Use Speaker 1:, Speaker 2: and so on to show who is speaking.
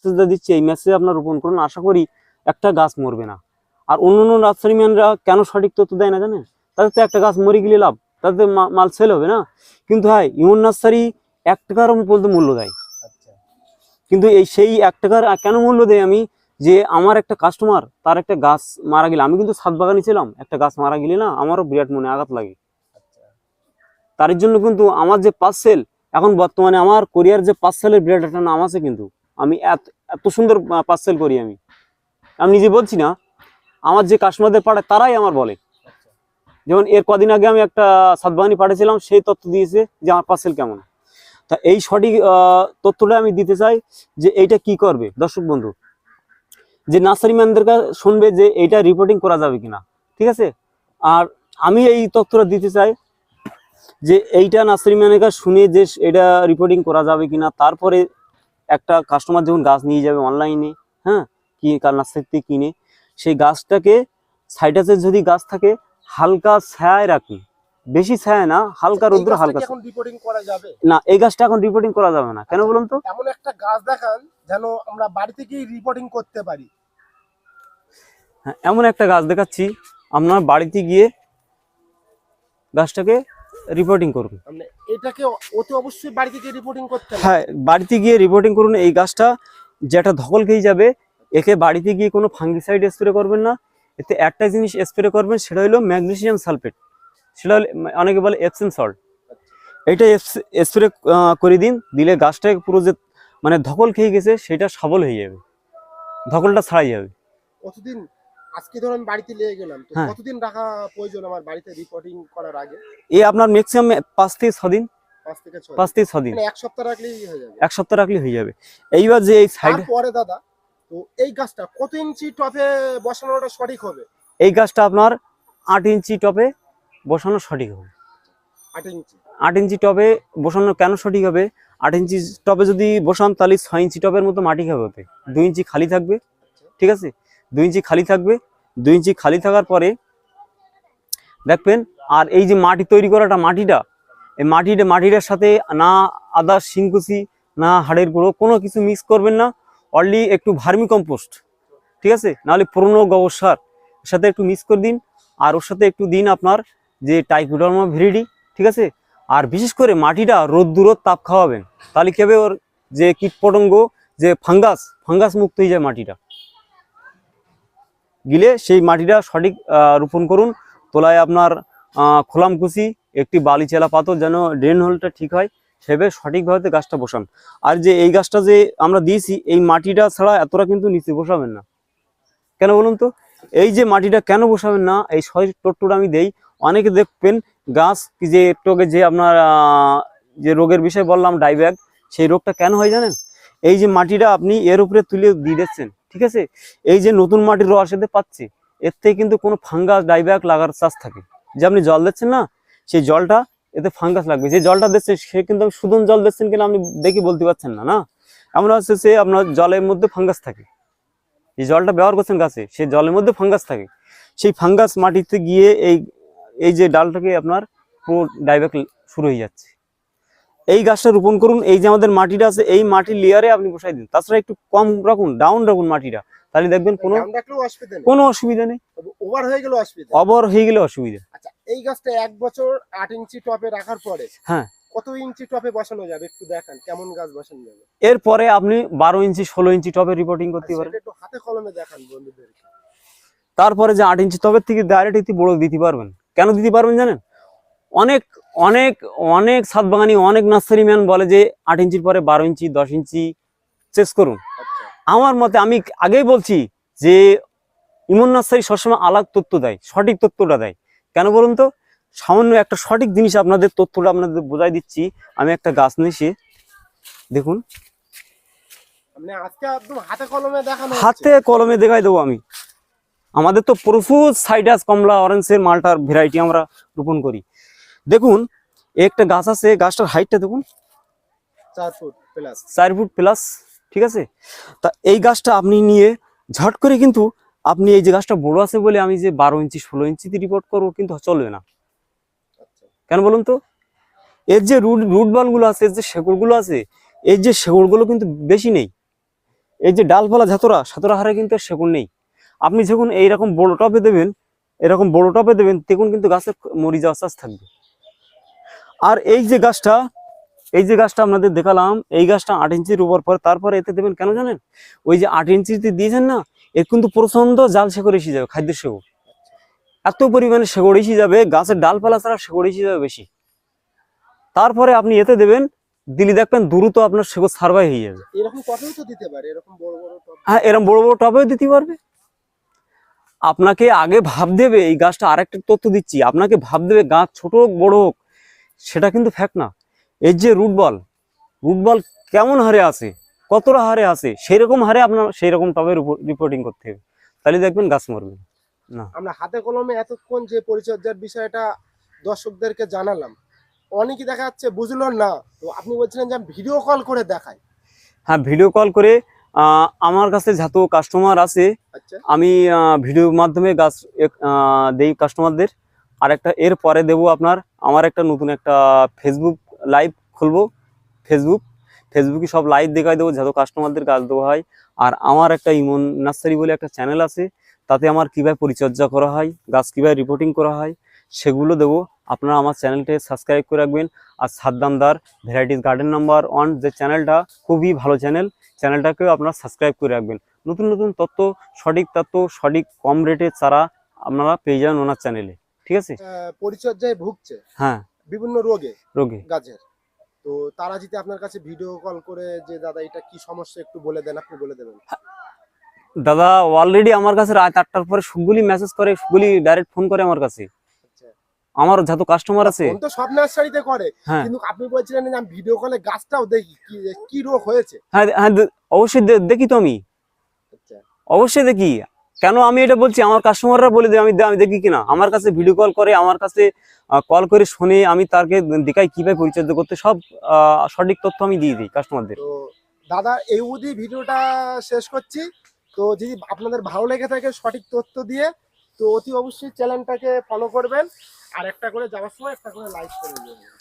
Speaker 1: মেসেজটা দিচ্ছি এই মেসেজে আপনার রোপণ করুন। আশা করি একটা গাছ মরবে না। আর অন্য অন্য নার্সারিম্যানরা কেন সঠিক তথ্য দেয় না জানেন? তাদের তো একটা গাছ মরে গেলে লাভ তাদের মাল সেল হবে না। কিন্তু হ্যাঁ ইমন নার্সারি এক টাকার পর্যন্ত মূল্য দেয়।
Speaker 2: আচ্ছা।
Speaker 1: কিন্তু এই সেই এক টাকার কেন মূল্য দেয় আমি? যে আমার একটা কাস্টমার তার একটা গাছ মারা গেলে আমি কিন্তু সাত বাগানে ছিলাম একটা গাছ মারা গেলে না আমারও বিরাট মনে আঘাত লাগে।
Speaker 2: আচ্ছা।
Speaker 1: তার জন্য কিন্তু আমার যে পার্সেল এখন বর্তমানে আমার কোরিয়ার যে পার্সেলের বিরাট একটা নাম আছে কিন্তু আমি এত এত সুন্দর পার্সেল করি আমি। আমি নিজে বলছি না, আমার যে কাস্টমারদের পাঠায় তারাই আমার বলে। যেমন এর কদিন আগে আমি একটা সাতবাগানি পাঠিয়েছিলাম, সেই তথ্য দিয়েছে যে আমার পার্সেল কেমন। তা এই সঠিক তথ্যটা আমি দিতে চাই যে এইটা কি করবে। দর্শক বন্ধু, যে নার্সারি ম্যানদের কাছে শুনবে যে এইটা রিপোর্টিং করা যাবে কিনা। ঠিক আছে? আর আমি এই তথ্যটা দিতে চাই যে এইটা নার্সারি ম্যানের কাছে শুনে যে এটা রিপোর্টিং করা যাবে কিনা, তারপরে একটা কাস্টমার যখন গাছ নিয়ে যাবে অনলাইনে হ্যাঁ কি নার্সারি থেকে কিনে সেই গাছটাকে সাইডাসে যদি গাছ থাকে হালকা ছায়ায় রাখি বেশি ছায়া না হালকা
Speaker 2: এই
Speaker 1: রৌদ্র হালকা
Speaker 2: রিপোর্টিং করা যাবে?
Speaker 1: না এই গাছটা এখন রিপোর্টিং করা যাবে না। কেন বলুন তো?
Speaker 2: এমন একটা গাছ দেখান যেন আমরা বাড়ি থেকেই রিপোর্টিং করতে পারি।
Speaker 1: হ্যাঁ, এমন একটা গাছ দেখাচ্ছি আপনার বাড়িতে গিয়ে গাছটাকে রিপোর্টিং করুন।
Speaker 2: মানে এটাকে অতি অবশ্যই বাড়ি থেকে রিপোর্টিং করতে হবে।
Speaker 1: হ্যাঁ বাড়িতে গিয়ে রিপোর্টিং করুন এই গাছটা যেটা ধকল খেয়ে যাবে একে বাড়িতে গিয়ে কোনো ফাঙ্গিসাইড স্প্রে করবেন না। এতে একটা জিনিস স্প্রে করবেন সেটা হলো ম্যাগনেসিয়াম সালফেট সেটা হলো অনেকে বলে এপসেন সল্ট এইটা স্প্রে করে দিন দিলে গাছটা পুরো যে মানে ধকল খেয়ে গেছে সেটা সবল হয়ে যাবে। ধকলটা ছাড়াই যাবে।
Speaker 2: কতদিন আজকে ধরো আমি বাড়িতে নিয়ে গেলাম তো
Speaker 1: হ্যাঁ।
Speaker 2: কতদিন রাখা প্রয়োজন আমার বাড়িতে রিপোর্টিং করার আগে?
Speaker 1: এই আপনার ম্যাক্সিমাম পাঁচ থেকে ছ দিন।
Speaker 2: পাঁচ থেকে ছয়
Speaker 1: ছ দিন।
Speaker 2: মানে এক সপ্তাহ রাখলেই হয়ে যাবে।
Speaker 1: এক সপ্তাহ রাখলে হয়ে যাবে। এইবার যে এই সাইড
Speaker 2: তারপরে দাদা তো এই গাছটা কত ইঞ্চি টপে বসানোটা সঠিক হবে?
Speaker 1: এই গাছটা আপনার আট ইঞ্চি টপে বসানো সঠিক হবে।
Speaker 2: আট ইঞ্চি।
Speaker 1: আট ইঞ্চি টবে বসানো কেন সঠিক হবে? আট ইঞ্চি টবে যদি বসান তাহলে ছয় ইঞ্চি টবের মতো মাটি খাবে ওতে। দুই ইঞ্চি খালি থাকবে। ঠিক আছে? দুই ইঞ্চি খালি থাকবে, দুই ইঞ্চি খালি থাকার পরে দেখবেন, আর এই যে মাটি তৈরি করাটা মাটিটা, এই মাটিটা, মাটিটার সাথে না আদা, শিংকুচি, না হাড়ের গুঁড়ো, কোনো কিছু মিক্স করবেন না অনলি একটু ভার্মি কম্পোস্ট ঠিক আছে? নাহলে পুরনো গোবর সার সাথে একটু মিক্স করে দিন, আর ওর সাথে একটু দিন আপনার যে টাইকুডার্মা ভিরিডি ঠিক আছে? আর বিশেষ করে মাটিটা রোদ্দুর তাপ খাওয়াবেন, তাহলে কি হবে ওর যে কীটপতঙ্গ, যে ফাঙ্গাস ফাঙ্গাস মুক্ত হয়ে যায় মাটিটা। গিলে সেই মাটিটা সঠিক রোপণ করুন। তোলায় আপনার খোলামকুচি একটি বালি চেলা পাথর যেন ড্রেন হোলটা ঠিক হয়, সেভাবে সঠিকভাবে গাছটা বসান। আর যে এই গাছটা যে আমরা দিয়েছি, এই মাটিটা ছাড়া এতটা কিন্তু নিচে বসাবেন না। কেন বলুন তো? এই যে মাটিটা কেন বসাবেন না, এই সঠিক টোট্টুটা আমি দেই। অনেকে দেখবেন গাছ যে আগে যে আপনার যে রোগের বিষয় বললাম ডাইব্যাগ সেই রোগটা কেন হয় জানেন? এই যে মাটিটা আপনি এর উপরে তুলে দিয়ে দিচ্ছেন, ঠিক আছে? এই যে নতুন মাটির রস এতে পাচ্ছে, এর থেকে কিন্তু কোনো ফাঙ্গাস ডাইব্যাগ লাগার চাষ থাকে। যে আপনি জল দিচ্ছেন না, সেই জলটা এতে ফাঙ্গাস লাগবে। যে জলটা দিচ্ছেন সে কিন্তু আপনি শুধু জল দিচ্ছেন কিনা আপনি দেখি বলতে পারছেন না না? এমন হচ্ছে সে আপনার জলের মধ্যে ফাঙ্গাস থাকে। যে জলটা ব্যবহার করছেন গাছে, সেই জলের মধ্যে ফাঙ্গাস থাকে। সেই ফাঙ্গাস মাটিতে গিয়ে এই এই যে ডালটাকে আপনার পুরো ডাইব্যাক শুরু হয়ে যাচ্ছে। এই গাছটা রোপণ করুন এই যে আমাদের মাটিটা আছে এই মাটির লেয়ারে আপনি বসাই দিন। তাছাড়া একটু কম রাখুন ডাউন রাখুন মাটিটা। তাহলে দেখবেন কোনো কোনো অসুবিধা নেই।
Speaker 2: ওভার হয়ে গেলে অসুবিধা।
Speaker 1: ওভার হয়ে গেলে অসুবিধা।
Speaker 2: আচ্ছা এই গাছটা এক বছর আট ইঞ্চি টপে রাখার পরে
Speaker 1: হ্যাঁ।
Speaker 2: কত ইঞ্চি টপে বসানো যাবে? একটু দেখান কেমন গাছ বসানো যাবে?
Speaker 1: এরপরে আপনি বারো ইঞ্চি ষোলো ইঞ্চি টবে রিপোর্টিং করতে পারেন।
Speaker 2: একটু হাতে কলমে দেখান বন্ধুদেরকে।
Speaker 1: তারপরে যে আট ইঞ্চি টবের থেকে ডাইরেক্ট এটি বড় দিতে পারবেন। কেন দিতে পারবেন জানেন? অনেক অনেক অনেক সাত বাগানি অনেক নার্সারি ম্যান বলে যে আট ইঞ্চির পরে বারো ইঞ্চি দশ ইঞ্চি চেস করুন।
Speaker 2: আচ্ছা।
Speaker 1: আমার মতে আমি আগেই বলছি যে ইমন নার্সারি সবসময় আলাদা তথ্য দেয় সঠিক তথ্যটা দেয়। কেন বলুন তো? সামান্য একটা সঠিক জিনিস আপনাদের তথ্যটা আপনাদের বোঝাই দিচ্ছি। আমি একটা গাছ নিয়েছি দেখুন।
Speaker 2: মানে হাতে কলমে দেখানো
Speaker 1: হাতে কলমে দেখাই দেবো আমি। আমাদের তো প্রচুর সাইডাস কমলা অরেঞ্জের মালটার ভ্যারাইটি আমরা রোপণ করি। দেখুন একটা গাছ আছে গাছটার হাইটটা দেখুন।
Speaker 2: চার ফুট প্লাস
Speaker 1: চার ফুট প্লাস ঠিক আছে? তা এই গাছটা আপনি নিয়ে ঝট করে কিন্তু আপনি এই যে গাছটা বড় আছে বলে আমি যে বারো ইঞ্চি ষোলো ইঞ্চিতে রিপোর্ট করব কিন্তু চলবে না।
Speaker 2: আচ্ছা।
Speaker 1: কেন বলুন তো? এর যে রুট রুট বলগুলো আছে এর যে শেকড়গুলো আছে এর যে শেকড়গুলো কিন্তু বেশি নেই। এই যে ডালপালা ঝাতরা সাতরা হারে কিন্তু সেগুন নেই। আপনি যখন এইরকম বড় টপে দেবেন এরকম বড় টপে দেবেন তখন কিন্তু গাছের মরি যাওয়ার চাষ থাকবে। আর এই যে গাছটা এই যে গাছটা আপনাদের দেখালাম এই গাছটা আট ইঞ্চির উপর পরে তারপরে এতে দেবেন কেন জানেন? ওই যে আট ইঞ্চিতে দিয়েছেন না এর কিন্তু প্রচণ্ড জাল শেকড় এসে যাবে খাদ্যের শেকড়। এত পরিমাণে শেকড় এসে যাবে গাছের ডালপালা ছাড়া শেকড় এসে যাবে বেশি। তারপরে আপনি এতে দেবেন দিলি দেখবেন দ্রুত আপনার শেকড় সার্ভাই হয়ে যাবে।
Speaker 2: টপেও
Speaker 1: হ্যাঁ এরকম বড় বড় টবেও দিতে পারবে। আপনাকে আগে ভাব দেবে এই গাছটা আরেকটা তথ্য দিচ্ছি আপনাকে ভাব দেবে গাছ ছোট হোক বড় হোক সেটা কিন্তু ফ্যাক্ট না। এর যে রুট বল রুট বল কেমন হারে আছে কতটা হারে আছে সেই রকম হারে আপনার সেই রকম টবের রিপোর্টিং করতে হবে। তাহলে দেখবেন গাছ মরবে। না।
Speaker 2: আমরা হাতে কলমে এতক্ষণ যে পরিচর্যার বিষয়টা দর্শকদেরকে জানালাম অনেকে দেখা যাচ্ছে বুঝলো না। তো আপনি বলছিলেন যে ভিডিও কল করে দেখাই।
Speaker 1: হ্যাঁ ভিডিও কল করে আমার কাছে যত কাস্টমার আছে
Speaker 2: আচ্ছা।
Speaker 1: আমি ভিডিওর মাধ্যমে গাছ দেই কাস্টমারদের আর একটা এর পরে দেবো আপনার, আমার একটা নতুন একটা ফেসবুক লাইভ খুলবো ফেসবুক ফেসবুকে সব লাইভ দেখাই দেবো, যত কাস্টমারদের গাছ দেওয়া হয়। আর আমার একটা ইমন নার্সারি বলে একটা চ্যানেল আছে, তাতে আমার কীভাবে পরিচর্যা করা হয়, গাছ কীভাবে রিপোর্টিং করা হয়, সেগুলো দেবো। আপনারা আমার চ্যানেলটা সাবস্ক্রাইব করে রাখবেন। আর সাদ্দামদার ভ্যারাইটিস গার্ডেন নাম্বার ওয়ান যে চ্যানেলটা খুবই ভালো চ্যানেল চ্যানেলটাকেও আপনারা সাবস্ক্রাইব করে রাখবেন। নতুন নতুন তথ্য, সঠিক তথ্য, সঠিক কম রেটে চারা আপনারা পেয়ে যাবেন ওনার চ্যানেলে ঠিক আছে?
Speaker 2: পরিচর্যায় ভুগছে।
Speaker 1: হ্যাঁ।
Speaker 2: বিভিন্ন রোগে।
Speaker 1: রোগে।
Speaker 2: গাছের। তো তারা যদি আপনার কাছে ভিডিও কল করে যে দাদা এটা কি সমস্যা? একটু বলে দেন আপনি বলে দেবেন।
Speaker 1: দাদা অলরেডি আমার কাছে রাত আটটার পরে সবগুলি মেসেজ করে সবগুলি ডাইরেক্ট ফোন করে আমার কাছে।
Speaker 2: আচ্ছা।
Speaker 1: আমার যত কাস্টমার আছে।
Speaker 2: তো সব নার্সারিতে করে।
Speaker 1: হ্যাঁ।
Speaker 2: কিন্তু আপনি বলছিলেন যে আমি ভিডিও কলে গাছটাও দেখি কি কি রোগ হয়েছে?
Speaker 1: হ্যাঁ হ্যাঁ অবশ্যই দেখি তো আমি।
Speaker 2: আচ্ছা।
Speaker 1: অবশ্যই দেখি। কেন আমি এটা বলছি? আমার কাস্টমাররা বলে দেয় আমি আমি দেখি কিনা। আমার কাছে ভিডিও কল করে, আমার কাছে কল করে শুনে আমি তাকে দেখাই কীভাবে পরিচর্যা করতে, সব সঠিক তথ্য আমি দিয়ে দিই কাস্টমারদের
Speaker 2: দাদা, এই অবধি ভিডিওটা শেষ করছি। তো যদি আপনাদের ভালো লেগে থাকে সঠিক তথ্য দিয়ে, তো অতি অবশ্যই চ্যানেলটাকে ফলো করবেন। আর একটা করে যাওয়ার সময় একটা করে লাইক করে দেবেন।